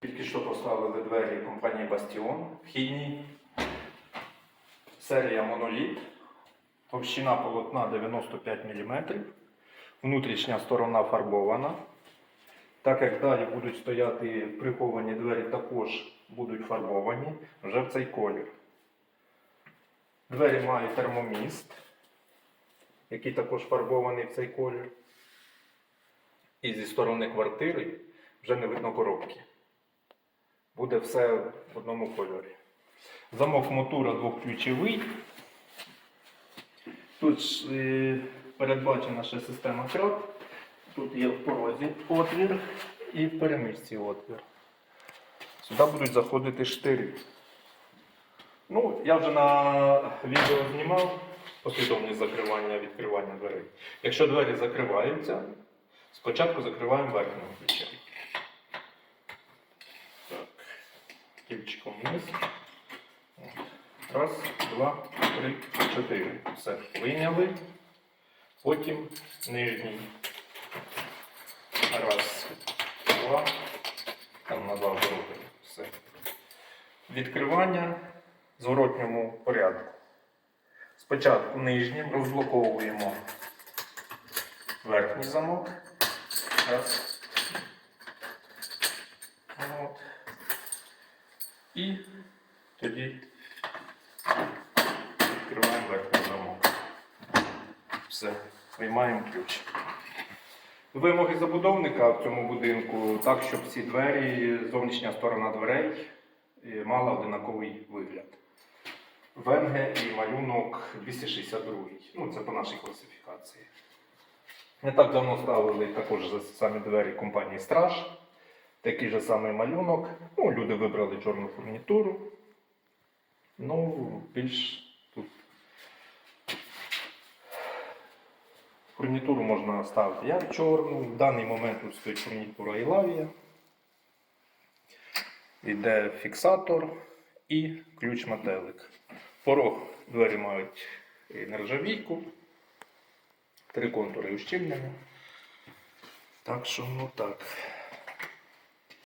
Тільки що поставили двері компанії Bastion вхідні. Серія Моноліт. Товщина полотна 95 мм. Внутрішня сторона фарбована. Так як далі будуть стояти приховані двері, також будуть фарбовані вже в цей колір. Двері мають термоміст, який також фарбований в цей колір. І зі сторони квартири вже не видно коробки. Буде все в одному кольорі. Замок мотора двохключовий. Тут е, передбачена ще система крат. Тут є в порозі отвір і в перемичці отвір. Сюди будуть заходити штирі. Ну, я вже на відео знімав послідовність закривання відкривання дверей. Якщо двері закриваються, спочатку закриваємо верхнім ключем. Так, кільчиком вниз. Раз, два, три, чотири. Все, вийняли. Потім нижній. Раз, два. Там на два обороти. Все. Відкривання в зворотньому порядку. Спочатку нижнім розблоковуємо верхній замок. Раз. І тоді відкриваємо верхній замок. Все, виймаємо ключ. Вимоги забудовника в цьому будинку так, щоб всі двері, зовнішня сторона дверей е, мала одинаковий вигляд. ВНГ і малюнок 262. Ну, це по нашій класифікації. Не так давно ставили також за самі двері компанії Страж. Такий же самий малюнок. Ну, люди вибрали чорну фурнітуру. Ну, більш тут. Фурнітуру можна ставити як чорну. В даний момент тут стоїть фурнітура Ілавія. Йде фіксатор і ключ-метелик. Порог двері мають нержавійку. Три контури ущільнення. Так що, ну так.